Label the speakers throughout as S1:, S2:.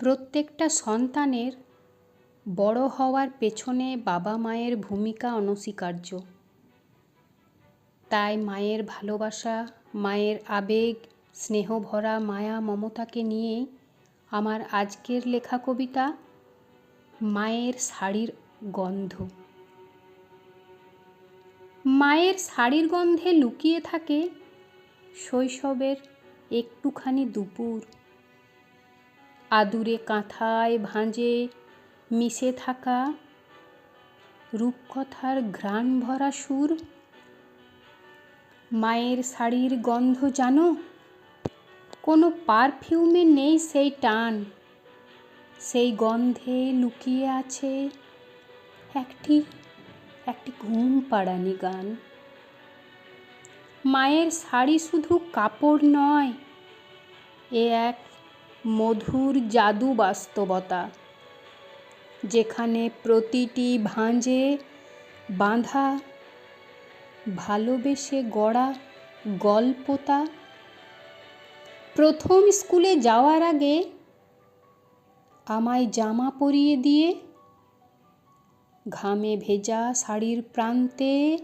S1: প্রত্যেকটা সন্তানের বড় হওয়ার পেছনে বাবা মায়ের ভূমিকা অনস্বীকার্য। তাই মায়ের ভালোবাসা, মায়ের আবেগ, স্নেহভরা মায়া মমতাকে নিয়ে আমার আজকের লেখা কবিতা মায়ের শাড়ির গন্ধ। মায়ের শাড়ির গন্ধে লুকিয়ে থাকে শৈশবের একটুখানি দুপুর। আদুরে কাঁথায় ভাঁজে মিশে থাকা রূপকথার ঘ্রাণ ভরা সুর। মায়ের শাড়ির গন্ধ জানো? কোনো পারফিউমে নেই সেই টান। সেই গন্ধে লুকিয়ে আছে একটি একটি ঘুম পাড়ানি গান। মায়ের শাড়ি শুধু কাপড় নয়, এ এক মধুর জাদু বাস্তবতা, যেখানে প্রতিটি ভাঁজে বাঁধা, ভালোবেসে গড়া গল্পতা। প্রথম স্কুলে যাওয়ার আগে আমায় জামা পরিয়ে দিয়ে ঘামে ভেজা শাড়ির প্রান্তে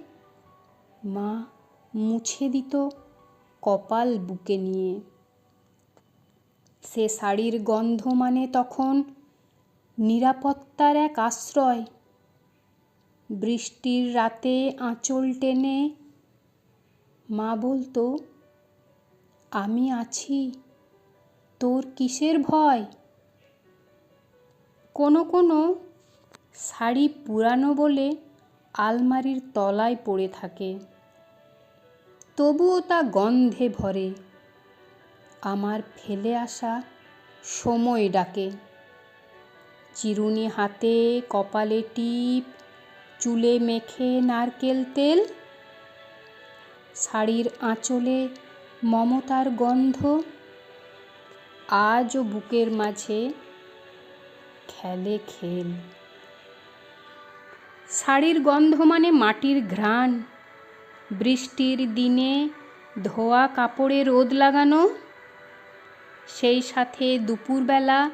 S1: মা মুছে দিত কপাল বুকে নিয়ে। সে শাড়ির গন্ধ মানে তখন নিরাপত্তার এক আশ্রয়। বৃষ্টির রাতে আঁচল টেনে, মা বলতো, আমি আছি, তোর কিসের ভয়? কোনো কোনো শাড়ি পুরানো বলে আলমারির তলায় পড়ে থাকে, তবুও তা গন্ধে ভরে। আমার ফেলে আসা সময় ডাকে। চিরুনি হাতে কপালে টিপ, চুলে মেখে নারকেল তেল। শাড়ির আঁচলে মমতার গন্ধ। আজও বুকের মাঝে খেলে খেল। শাড়ির গন্ধ মানে মাটির ঘ্রাণ। বৃষ্টির দিনে ধোয়া কাপড়ে রোদ লাগানো। সেই সাথে দুপুরবেলা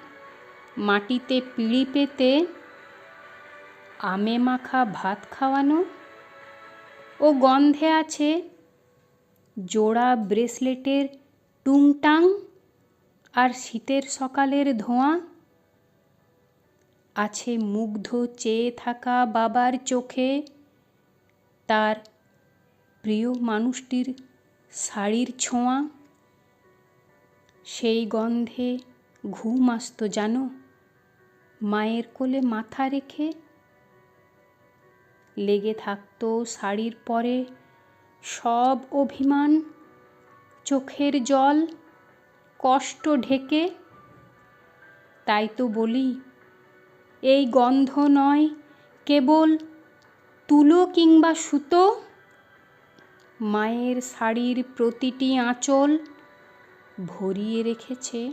S1: মাটিতে পিঁড়ি পেতে আমে মাখা ভাত খাওয়ানো ও গন্ধে আছে জোড়া ব্রেসলেটের টুংটাং আর শীতের সকালের ধোঁয়া। আছে মুগ্ধ চেয়ে থাকা বাবার চোখে তার প্রিয় মানুষটির শাড়ির ছোঁয়া। সেই গন্ধে ঘুম আসতো জানো? মায়ের কোলে মাথা রেখে লেগে থাকতো শাড়ির পরে সব অভিমান, চোখের জল, কষ্ট ঢেকে। তাই তো বলি, এই গন্ধ নয় কেবল তুলো কিংবা সুতো। মায়ের শাড়ির প্রতিটি আঁচল ভরিয়ে রেখেছে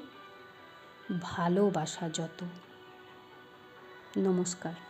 S1: ভালোবাসা যত। নমস্কার।